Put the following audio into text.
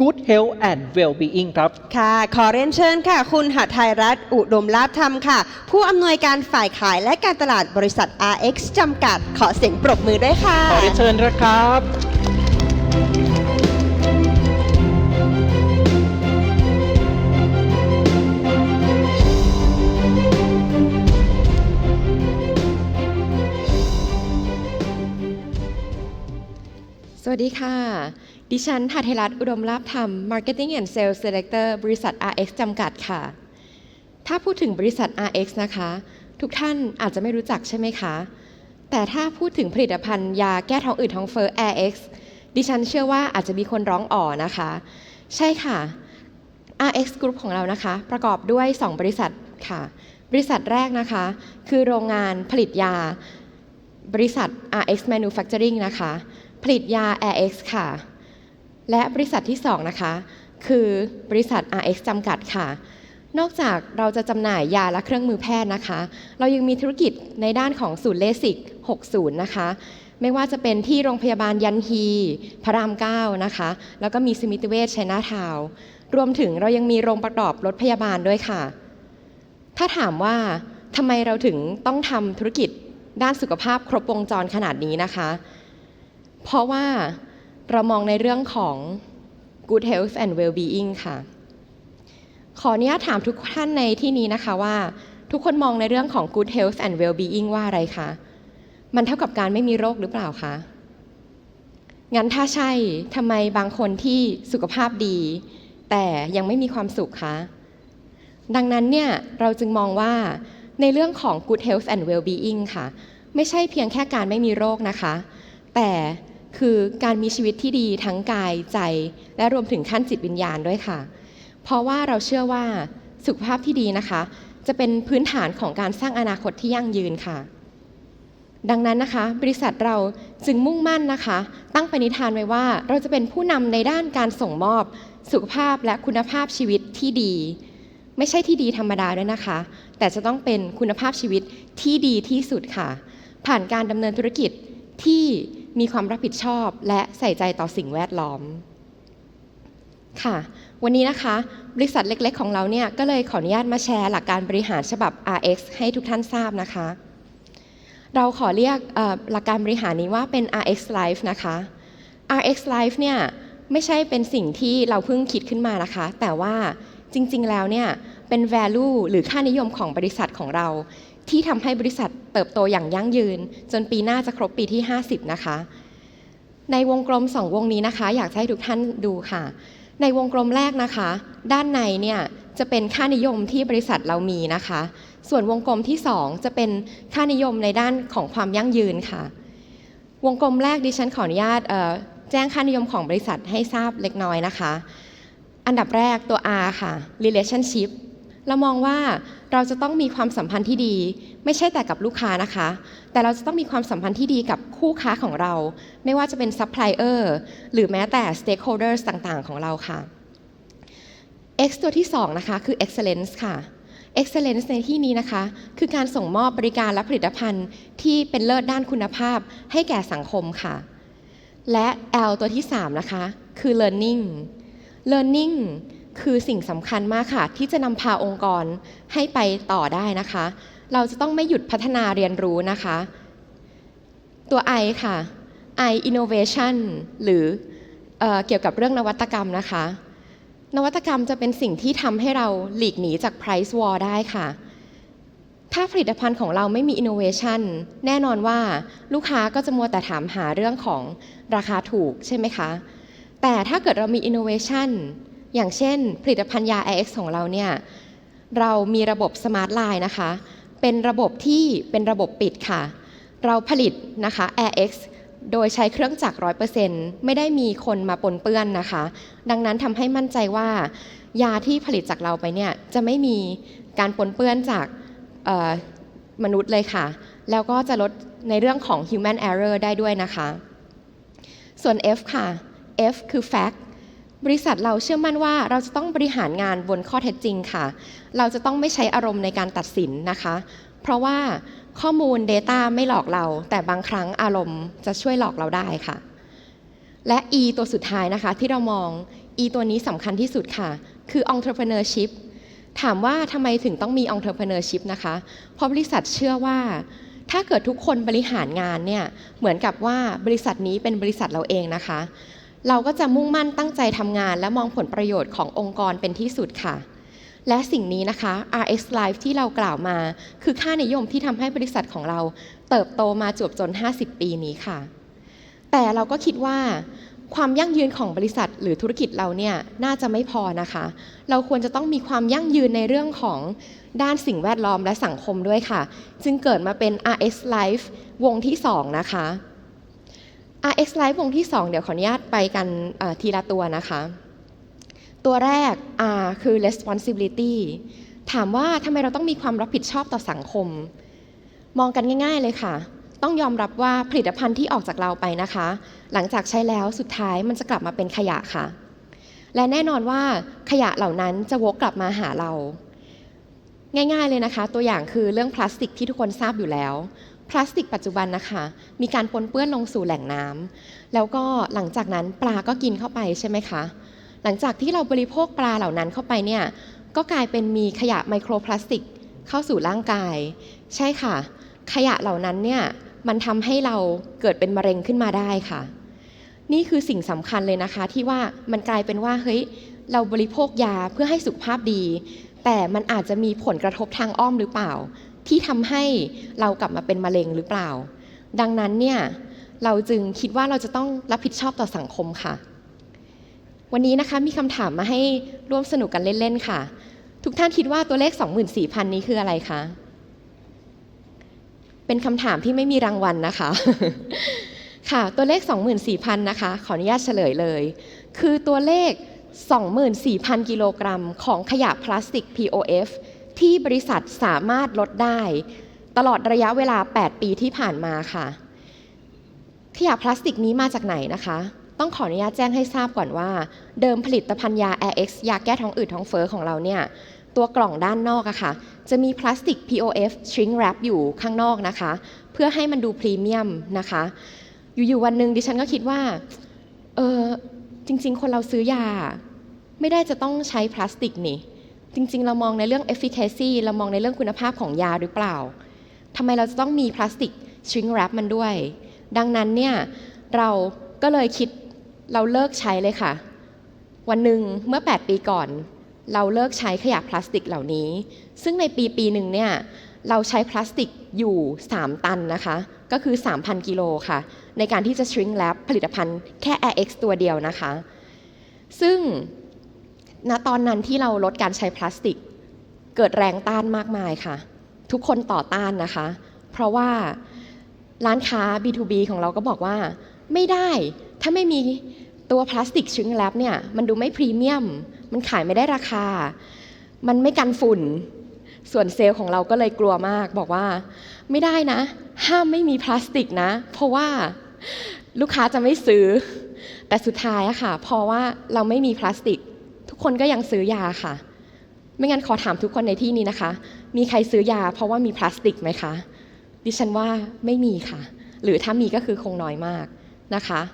Good Health and Well-being ครับ ค่ะ ขอเรียนเชิญค่ะ คุณหทัยรัตน์อุดมลาภธรรมค่ะ ผู้อำนวยการฝ่ายขายและการตลาดบริษัท RX จำกัด ขอเสียงปรบมือด้วยค่ะ ขอเรียนเชิญนะครับ สวัสดีค่ะ ดิฉันหัทไทรัตอุดมลาภธรรม Marketing and Sales Director บริษัท RX จำกัดค่ะ ถ้าพูดถึงบริษัท RX นะคะ ทุกท่านอาจจะไม่รู้จักใช่ไหมคะ แต่ถ้าพูดถึงผลิตภัณฑ์ยาแก้ท้องอืดท้องเฟ้อ RX ดิฉันเชื่อว่าอาจจะมีคนร้องอ๋อนะคะ ใช่ค่ะ RX Group ของเรานะคะ ประกอบด้วย 2 บริษัทค่ะ บริษัทแรกนะคะ คือโรงงานผลิตยา บริษัท RX Manufacturing นะคะ ผลิตยา RX ค่ะ และบริษัทที่ 2 นะคะ คือบริษัท RX จำกัดค่ะ นอกจากเราจะจำหน่ายยาและเครื่องมือแพทย์นะคะ เรายังมีธุรกิจในด้านของศูนย์เลสิก 60 นะคะ ไม่ว่าจะเป็นที่โรงพยาบาลยันฮี พระราม 9 นะคะ แล้วก็มีสมิติเวชชัยนาทาว รวมถึงเรายังมีโรงประกอบรถพยาบาลด้วยค่ะ ถ้าถามว่าทำไมเราถึงต้องทำธุรกิจด้านสุขภาพครบวงจรขนาดนี้นะคะ เพราะว่า เรามองในเรื่องของ good health and well-being ค่ะ ขออนุญาตถามทุกท่านในที่นี้นะคะว่า ทุกคนมองในเรื่องของ good health and well-being ว่าอะไรคะ มันเท่ากับการไม่มีโรคหรือเปล่าคะ งั้นถ้าใช่ทำไมบางคนที่สุขภาพดี แต่ยังไม่มีความสุขคะ ดังนั้นเนี่ยเราจึงมองว่าในเรื่องของ good health and well-being ค่ะ ไม่ใช่เพียงแค่การไม่มีโรคนะคะ แต่ คือการมีชีวิตที่ดีทั้งกายใจ และรวมถึงขั้นจิตวิญญาณด้วยค่ะ เพราะว่าเราเชื่อว่าสุขภาพที่ดีนะคะ จะเป็นพื้นฐานของการสร้างอนาคตที่ยั่งยืนค่ะ ดังนั้นนะคะ บริษัทเราจึงมุ่งมั่นนะคะ ตั้งปณิธานไว้ว่าเราจะเป็นผู้นำในด้านการส่งมอบสุขภาพและคุณภาพชีวิตที่ดี ไม่ใช่ที่ดีธรรมดาด้วยนะคะ แต่จะต้องเป็นคุณภาพชีวิตที่ดีที่สุดค่ะ ผ่านการดำเนินธุรกิจที่ มีความรับผิดชอบและใส่ใจต่อสิ่งแวดล้อม ค่ะ วันนี้นะคะ บริษัทเล็กๆ ของเราเนี่ยก็เลยขออนุญาตมาแชร์หลักการบริหารฉบับ RX ให้ทุกท่านทราบนะคะ เราขอเรียกหลักการบริหารนี้ว่าเป็น RX Life นะคะ RX Life เนี่ยไม่ใช่เป็นสิ่งที่เราเพิ่งคิดขึ้นมานะคะ แต่ว่า จริง ๆ แล้วเนี่ยเป็น value หรือค่านิยมของบริษัทของเรา ที่ทำให้บริษัทเติบโตอย่างยั่งยืน จนปีหน้าจะครบปีที่ 50 นะคะ ในวงกลม 2 วงนี้นะคะ อยากให้ทุกท่านดูค่ะ ในวงกลมแรกนะคะ ด้านในเนี่ยจะเป็นค่านิยมที่บริษัทเรามีนะคะ ส่วนวงกลมที่ 2 จะเป็นค่านิยมในด้านของความยั่งยืนค่ะ วงกลมแรกดิฉันขออนุญาตแจ้งค่านิยมของบริษัทให้ทราบเล็กน้อยนะคะ อันดับแรกตัว R ค่ะ relationship เรามองว่าเราจะต้องมีความสัมพันธ์ที่ดี ไม่ใช่แต่กับลูกค้านะคะ แต่เราจะต้องมีความสัมพันธ์ที่ดีกับคู่ค้าของเรา ไม่ว่าจะเป็นซัพพลายเออร์หรือแม้แต่ stakeholders ต่างๆ ของเราค่ะ X ตัวที่ 2 นะคะ คือ excellence ค่ะ excellence ในที่นี้นะคะ คือการส่งมอบบริการและผลิตภัณฑ์ที่เป็นเลิศด้านคุณภาพให้แก่สังคมค่ะ และ L ตัวที่ 3 นะคะ คือ learning learning คือสิ่งสำคัญมากค่ะ ที่จะนำพาองค์กรให้ไปต่อได้นะคะ เราจะต้องไม่หยุดพัฒนาเรียนรู้นะคะ ตัว I ค่ะ I innovation หรือเออเกี่ยวกับเรื่องนวัตกรรมนะคะ นวัตกรรมจะเป็นสิ่งที่ทำให้เราหลีกหนีจาก price war ได้ค่ะ ถ้าผลิตภัณฑ์ของเราไม่มี innovation แน่นอนว่าลูกค้าก็จะมัวแต่ถามหาเรื่องของราคาถูกใช่ไหมคะ แต่ถ้าเกิดเรามี innovation อย่างเช่น ผลิตภัณฑ์ยา IX ของเราเนี่ยเรามีระบบ Smart Line นะคะ เป็นระบบที่เป็นระบบปิดค่ะ เราผลิตนะคะ AirX โดยใช้เครื่องจักร100%ไม่ได้มีคนมาปนเปื้อนนะคะ ดังนั้นทำให้มั่นใจว่า ยาที่ผลิตจากเราไปเนี่ยจะไม่มีการปนเปื้อนจากมนุษย์เลยค่ะ แล้วก็จะลดในเรื่องของ human error ได้ด้วยนะคะ ส่วน F ค่ะ F คือ fact บริษัทเราเชื่อมั่นว่าเราจะต้องบริหารงานบนข้อเท็จจริงค่ะ เราจะต้องไม่ใช้อารมณ์ในการตัดสินนะคะ เพราะว่าข้อมูล Data ไม่หลอกเรา แต่บางครั้งอารมณ์จะช่วยหลอกเราได้ค่ะ และ E ตัวสุดท้ายนะคะที่เรามอง E ตัวนี้สำคัญที่สุดค่ะ คือ entrepreneurship ถามว่าทำไมถึงต้องมี entrepreneurship นะคะ เพราะบริษัทเชื่อว่า ถ้าเกิดทุกคนบริหารงานเนี่ย เหมือนกับว่าบริษัทนี้เป็นบริษัทเราเองนะคะ เราก็จะมุ่งมั่นตั้งใจทำงาน และมองผลประโยชน์ขององค์กรเป็นที่สุดค่ะ และสิ่งนี้นะคะ RX Life ที่เรากล่าวมา คือค่านิยมที่ทำให้บริษัทของเราเติบโตมาจวบจน 50 ปีนี้ค่ะ แต่เราก็คิดว่าความยั่งยืนของบริษัทหรือธุรกิจเราเนี่ยน่าจะไม่พอนะคะ เราควรจะต้องมีความยั่งยืนในเรื่องของด้านสิ่งแวดล้อมและสังคมด้วยค่ะ จึงเกิดมาเป็น RX Life วงที่ 2 นะคะ RX Life วงที่ 2 เดี๋ยวขออนุญาตไปกันทีละตัวนะคะ ตัวแรก R คือ responsibility ถามว่าทำไมเราต้องมีความรับผิดชอบต่อสังคม มองกันง่าย ๆเลยค่ะ ต้องยอมรับว่าผลิตภัณฑ์ที่ออกจากเราไปนะคะ หลังจากใช้แล้วสุดท้ายมันจะกลับมาเป็นขยะค่ะ และแน่นอนว่าขยะเหล่านั้นจะวกกลับมาหาเรา ง่ายๆเลยนะคะ ตัวอย่างคือเรื่องพลาสติกที่ทุกคนทราบอยู่แล้ว พลาสติกปัจจุบันนะคะ มีการปนเปื้อนลงสู่แหล่งน้ำแล้วก็หลังจากนั้นปลาก็กินเข้าไปใช่ไหมคะ หลังจากที่เราบริโภคปลาเหล่านั้นเข้าไปเนี่ยก็กลายเป็นมีขยะไมโครพลาสติกเข้าสู่ร่างกาย ใช่ค่ะ ขยะเหล่านั้นเนี่ยมันทำให้เราเกิดเป็นมะเร็งขึ้นมาได้ค่ะ นี่คือสิ่งสำคัญเลยนะคะ ที่ว่ามันกลายเป็นว่าเฮ้ยเราบริโภคยาเพื่อให้สุขภาพดี แต่มันอาจจะมีผลกระทบทางอ้อมหรือเปล่า ที่ทำให้เรากลับมาเป็นมะเร็งหรือเปล่า ดังนั้นเนี่ยเราจึงคิดว่าเราจะต้องรับผิดชอบต่อสังคมค่ะ วันนี้นะคะมีคำถามมาให้ร่วมสนุกกันเล่นๆค่ะ ทุกท่านคิดว่าตัวเลข 24,000 นี้คืออะไรคะเป็นคำถามที่ไม่มีรางวัลนะคะ ค่ะตัวเลข 24,000 นะคะ ขออนุญาตเฉลยเลย คือตัวเลข24,000 กิโลกรัมของขยะพลาสติก POF ที่บริษัทสามารถลดได้ ตลอดระยะเวลา 8 ปีที่ผ่านมาค่ะขยะพลาสติกนี้มาจากไหนนะคะ ต้องขออนุญาตแจ้งให้ทราบก่อนว่า เดิมผลิตภัณฑ์ยา Air X ยาแก้ท้องอืดท้องเฟ้อของเราเนี่ยตัวกล่องด้านนอกอะค่ะ จะมีพลาสติก POF shrink wrap อยู่ข้างนอกนะคะ เพื่อให้มันดูพรีเมียมนะคะ อยู่ๆวันหนึ่งดิฉันก็คิดว่า เออจริง ๆ คนเราซื้อยา ไม่ได้จะต้องใช้พลาสติกนี่ จริง ๆ เรามองในเรื่อง efficacy เรามองในเรื่องคุณภาพของยาหรือเปล่าทำไมเราจะต้องมีพลาสติก shrink wrap มันด้วย ดังนั้นเนี่ยเราก็เลยคิดเราเลิกใช้เลยค่ะ วันหนึ่งเมื่อ 8 ปีก่อน เราเลิกใช้ขยะพลาสติกเหล่านี้ ซึ่งในปีปีหนึ่งเนี่ยเราใช้พลาสติกอยู่ 3 ตันนะคะ ก็คือ 3,000 กิโลค่ะ ในการที่จะ shrink wrap ผลิตภัณฑ์แค่ Air X ตัวเดียวนะคะ ซึ่ง ณตอนนั้นที่เราลดการใช้พลาสติก เกิดแรงต้านมากมายค่ะ ทุกคนต่อต้านนะคะ เพราะว่าร้านค้า B2B ของเราก็บอกว่า ไม่ได้ถ้าไม่มีตัวพลาสติกช r ิงแ r ปเนี่ยมันดูไม่พรีเมียม มันขายไม่ได้ราคา มันไม่กันฝุ่น ส่วนเซลล์ของเราก็เลยกลัวมาก บอกว่า ไม่ได้นะ ห้ามไม่มีพลาสติกนะ เพราะว่าลูกค้าจะไม่ซื้อ แต่สุดท้ายอะค่ะ เพราะว่าเราไม่มีพลาสติก คนก็ยังซื้อยาค่ะ ไม่งั้นขอถามทุกคนในที่นี้นะคะ มีใครซื้อยาเพราะว่ามีพลาสติกไหมคะ ดิฉันว่าไม่มีค่ะ หรือถ้ามีก็คือคงน้อยมากนะคะ